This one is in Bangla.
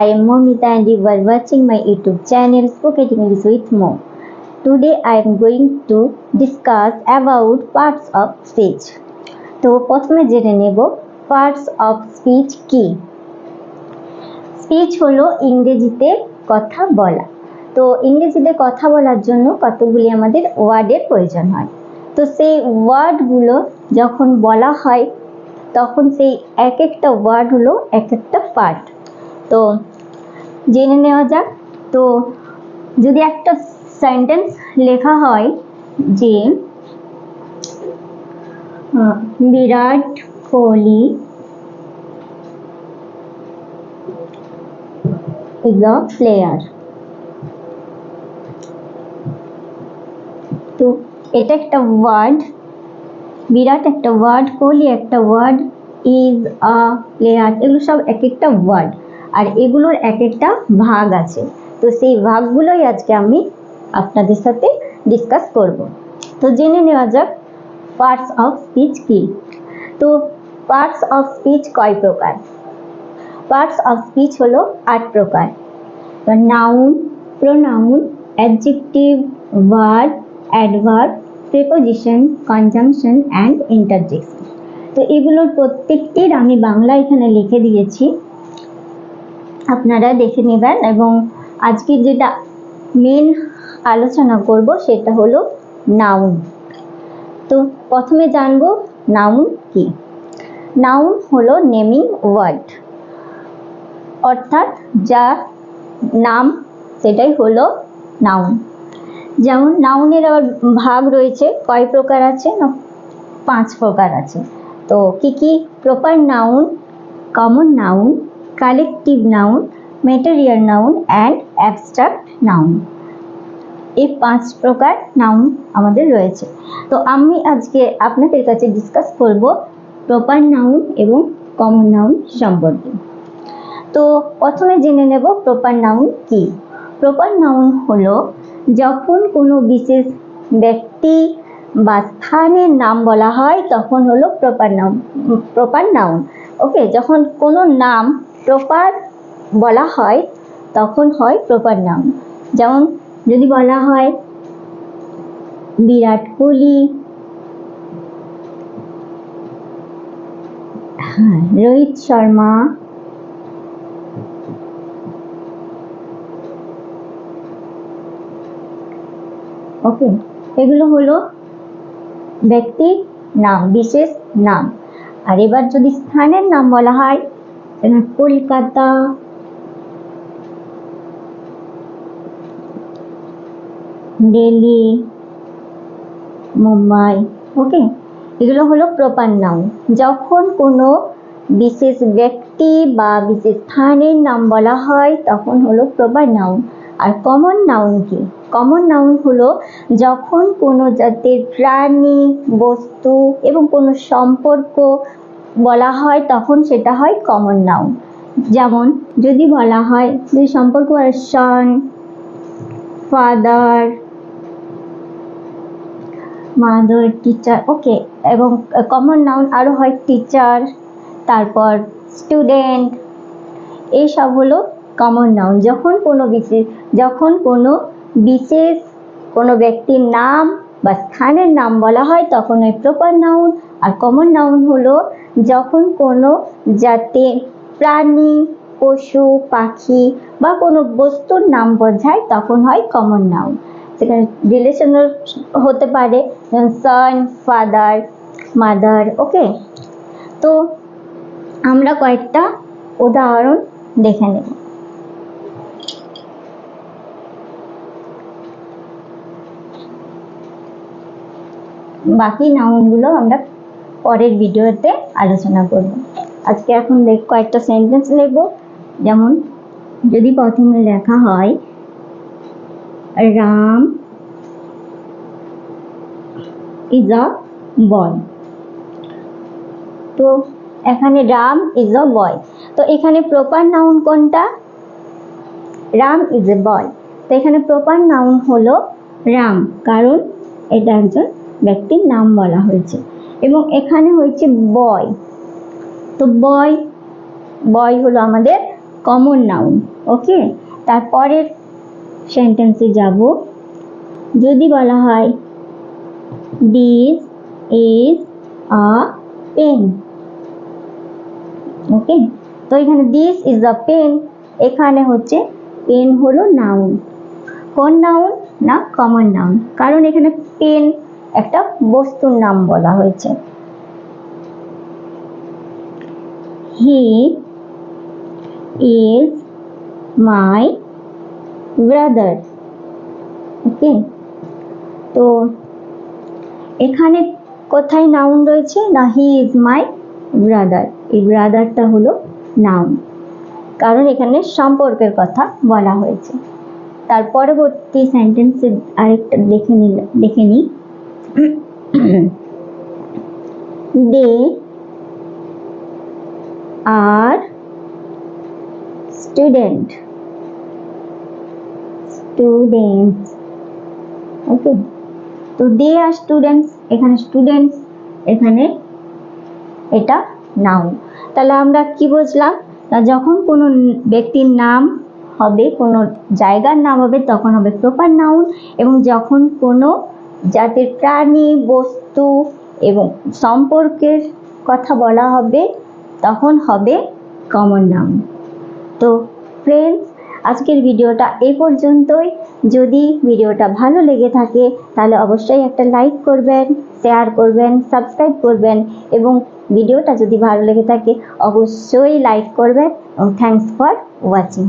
I am Momita and you are watching my YouTube channel Spoken English with Mo. Today, I am going to discuss about parts of speech. তো প্রথমে জেনে নেব পার্টস অফ স্পিচ কি স্পিচ হলো ইংরেজিতে কথা বলা তো ইংরেজিতে কথা বলার জন্য কতগুলি আমাদের ওয়ার্ডের প্রয়োজন হয় তো সেই ওয়ার্ডগুলো যখন বলা হয়, তখন সেই এক একটা ওয়ার্ড হলো এক একটা পার্ট তো জেনে নেওয়া যাক। তো যদি একটা সেন্টেন্স লেখা হয় যে আহ, Virat Kohli is a player তো এটা একটা ওয়ার্ড বিরাট একটা ওয়ার্ড কোহলি একটা ওয়ার্ড ইজ আ প্লেয়ার এগুলো সব এক একটা ওয়ার্ড আর এগুলোর এক একটা ভাগ আছে। তো সেই ভাগগুলোই আজকে আমি আপনাদের সাথে ডিসকাস করব। তো জেনে নেওয়া যাক পার্টস অফ স্পিচ কি। তো পার্টস অফ স্পিচ কয় প্রকার? পার্টস অফ স্পিচ হলো আট প্রকার। Noun pronoun adjective verb adverb preposition conjunction and interjection তো এগুলোর প্রত্যেকটির আমি বাংলা এখানে লিখে দিয়েছি। আপনারা দেখে নেবেন এবং আজকে যেটা মেন আলোচনা করব সেটা হলো নাউন তো প্রথমে জানব নাউন কি? নাউন হলো নেমিং ওয়ার্ড অর্থাৎ যার নাম, সেটাই হলো নাউন যেমন নাউনের আবার ভাগ রয়েছে, কয় প্রকার আছে? না, পাঁচ প্রকার আছে। তো কি কি? Proper noun common noun collective noun material noun and abstract noun এই পাঁচ প্রকার নাউন আমাদের রয়েছে। তো আমি আজকে আপনাদের কাছে ডিসকাস করব প্রপার নাউন এবং কমন নাউন সম্পর্কে। তো প্রথমে জেনে নেব প্রপার নাউন কি? প্রপার নাউন হলো যখন কোনো বিশেষ ব্যক্তি বা স্থানের নাম বলা হয় তখন হলো proper noun proper noun okay যখন কোনো নাম প্রপার বলা হয়, তখন হয় প্রপার নাউন যেমন যদি বলা হয় বিরাট কোহলি হ্যাঁ রোহিত শর্মা, ওকে, এগুলো হলো ব্যক্তির নাম, বিশেষ নাম। আর এবার যদি স্থানের নাম বলা হয় কলকাতা। দিল্লি, মুম্বাই ওকে এগুলো হলো প্রপার নাউন যখন কোনো বিশেষ ব্যক্তি বা বিশেষ স্থানের নাম বলা হয়, তখন হলো প্রপার নাউন আর কমন নাউন কি? কমন নাউন হলো যখন কোনো জাতের প্রাণী, বস্তু এবং কোনো সম্পর্ক বলা হয় তখন সেটা হয় কমন নাউন যেমন, যদি বলা হয় যদি সম্পর্ক son father mother teacher okay এবং কমন নাউন আরও হয় টিচার তারপর স্টুডেন্ট এইসব হলো কমন নাউন যখন কোনো বিশেষ যখন কোনো বিশেষ কোনো ব্যক্তির নাম বা স্থানের নাম বলা হয়, তখন ওই প্রপার নাউন আর কমন নাউন হলো যখন কোনো জাতের প্রাণী, পশু, পাখি বা কোনো বস্তুর নাম বোঝায়, তখন হয় কমন নাউন সেখানে রিলেশনের হতে পারে সন ফাদার মাদার ওকে তো আমরা কয়েকটা উদাহরণ দেখে নেব। বাকি নাউনগুলো আমরা পরের ভিডিওতে আলোচনা করব। আজকে এখন দেখ কয়েকটা সেন্টেন্স নেব যেমন, যদি প্রথমে লেখা হয়, রাম ইজ আ বয় তো এখানে রাম ইজ আ বয় তো এখানে প্রপার নাউন কোনটা? রাম ইজ এ বয় তো এখানে প্রপার নাউন হলো রাম। কারণ এটা একজন ব্যক্তির নাম বলা হয়েছে। এবং এখানে হয়েছে বয় তো বয় বয় হলো আমাদের কমন নাউন ওকে তারপরের সেন্টেন্সে যাব। যদি বলা হয় this is a pen okay তো এখানে দিস ইজ দ্য পেন এখানে হচ্ছে পেন হলো নাউন কোন নাউন না কমন নাউন কারণ এখানে পেন একটা বস্তুর নাম বলা হয়েছে। He is my brother okay তো এখানে কোথায় নাউন রয়েছে? না হি ইজ মাই ব্রাদার এই ব্রাদারটা হলো নাউন কারণ এখানে সম্পর্কের কথা বলা হয়েছে। তার পরবর্তী সেন্টেন্সে আরেকটা দেখে নিল দেখে নিই। দে আর স্টুডেন্ট স্টুডেন্টস ওকে তো দে আর স্টুডেন্টস এখানে স্টুডেন্টস এখানে এটা নাউন তাহলে আমরা কি বুঝলাম? না, যখন কোনো ব্যক্তির নাম হবে, কোনো জায়গার নাম হবে, তখন হবে প্রপার নাউন এবং যখন কোনো জাতির প্রাণী, বস্তু এবং সম্পর্কের কথা বলা হবে, তখন হবে কমন নাউন তো ফ্রেন্ডস আজকের ভিডিওটা এই পর্যন্তই। যদি ভিডিওটা ভালো লেগে থাকে, তাহলে অবশ্যই একটা লাইক করবেন শেয়ার করবেন সাবস্ক্রাইব করবেন এবং ভিডিওটা যদি ভালো লেগে থাকে, অবশ্যই লাইক করবেন। এবং থ্যাংকস ফর ওয়াচিং